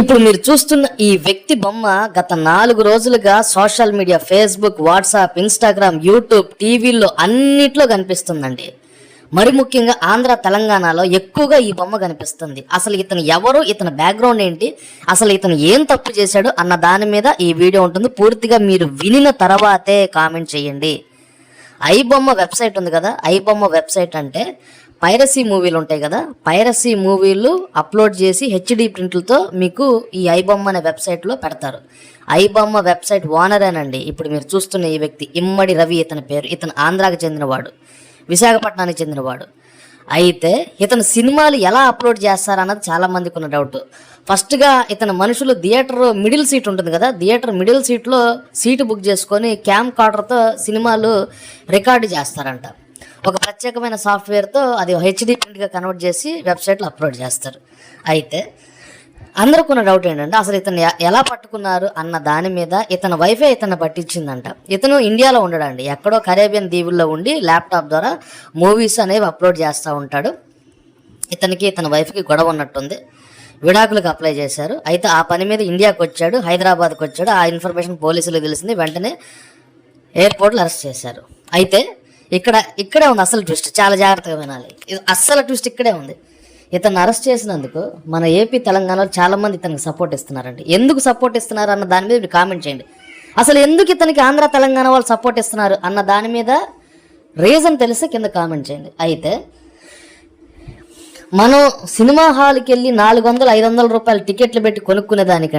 ఇప్పుడు మీరు చూస్తున్న ఈ వ్యక్తి బొమ్మ గత నాలుగు రోజులుగా social media Facebook WhatsApp Instagram YouTube టీవీల్లో అన్నిట్లో కనిపిస్తుందండి. మరి ముఖ్యంగా ఆంధ్ర తెలంగాణలో ఎక్కువగా ఈ బొమ్మ కనిపిస్తుంది. అసలు ఇతను ఎవరు ఇతని బ్యాక్గ్రౌండ్ ఏంటి అసలు ఇతను ఏం తప్పు చేశాడు అన్న దాని మీద ఈ వీడియో ఉంటుంది. పూర్తిగా మీరు వినిన తర్వాతే కామెంట్ చేయండి. ఐ బొమ్మ వెబ్సైట్ ఉంది కదా ఐ బొమ్మ వెబ్సైట్ అంటే పైరసీ మూవీలు ఉంటాయి కదా పైరసీ మూవీలు అప్లోడ్ చేసి హెచ్డి ప్రింట్లతో మీకు ఈ ఐబొమ్మ అనే వెబ్సైట్లో పెడతారు. ఐబొమ్మ వెబ్సైట్ ఓనరేనండి ఇప్పుడు మీరు చూస్తున్న ఈ వ్యక్తి ఇమ్మడి రవి ఇతని పేరు. ఇతను ఆంధ్రాకి చెందినవాడు విశాఖపట్నానికి చెందినవాడు. అయితే ఇతను సినిమాలు ఎలా అప్లోడ్ చేస్తారన్నది చాలా మందికి ఉన్న డౌట్. ఫస్ట్గా ఇతను మనుషులు థియేటర్ మిడిల్ సీట్ ఉంటుంది కదా థియేటర్ మిడిల్ సీట్లో సీటు బుక్ చేసుకొని క్యామ్ కార్డర్తో సినిమాలు రికార్డు చేస్తారంట. ఒక ప్రత్యేకమైన సాఫ్ట్వేర్తో అది హెచ్డి ప్రింట్గా కన్వర్ట్ చేసి వెబ్సైట్లో అప్లోడ్ చేస్తారు. అయితే అందరికి ఉన్న డౌట్ ఏంటంటే అసలు ఇతను ఎలా పట్టుకున్నారు అన్న దాని మీద ఇతను వైఫే ఇతను పట్టించిందంట. ఇతను ఇండియాలో ఉండడండి. ఎక్కడో కరేబియన్ దీవుల్లో ఉండి ల్యాప్టాప్ ద్వారా మూవీస్ అనేవి అప్లోడ్ చేస్తూ ఉంటాడు. ఇతనికి ఇతని వైఫ్కి గొడవ ఉన్నట్టుంది. విడాకులకు అప్లై చేశారు. అయితే ఆ పని మీద ఇండియాకి వచ్చాడు హైదరాబాద్కి వచ్చాడు. ఆ ఇన్ఫర్మేషన్ పోలీసులకు తెలిసింది. వెంటనే ఎయిర్పోర్ట్లో అరెస్ట్ చేశారు. అయితే ఇక్కడ ఇక్కడే ఉంది అసలు ట్విస్ట్ చాలా జాగ్రత్తగా వినాలి. అస్సలు ట్విస్ట్ ఇక్కడే ఉంది. ఇతను అరెస్ట్ చేసినందుకు మన ఏపీ తెలంగాణలో చాలా మంది ఇతనికి సపోర్ట్ ఇస్తున్నారండి. ఎందుకు సపోర్ట్ ఇస్తున్నారు అన్న దాని మీద మీరు కామెంట్ చేయండి. అసలు ఎందుకు ఇతనికి ఆంధ్ర తెలంగాణ వాళ్ళు సపోర్ట్ ఇస్తున్నారు అన్న దాని మీద రీజన్ తెలిస్తే కింద కామెంట్ చేయండి. అయితే మనం సినిమా హాల్కి వెళ్ళి నాలుగు వందలు ఐదు వందల రూపాయలు టికెట్లు పెట్టి కొనుక్కునే దానికంటే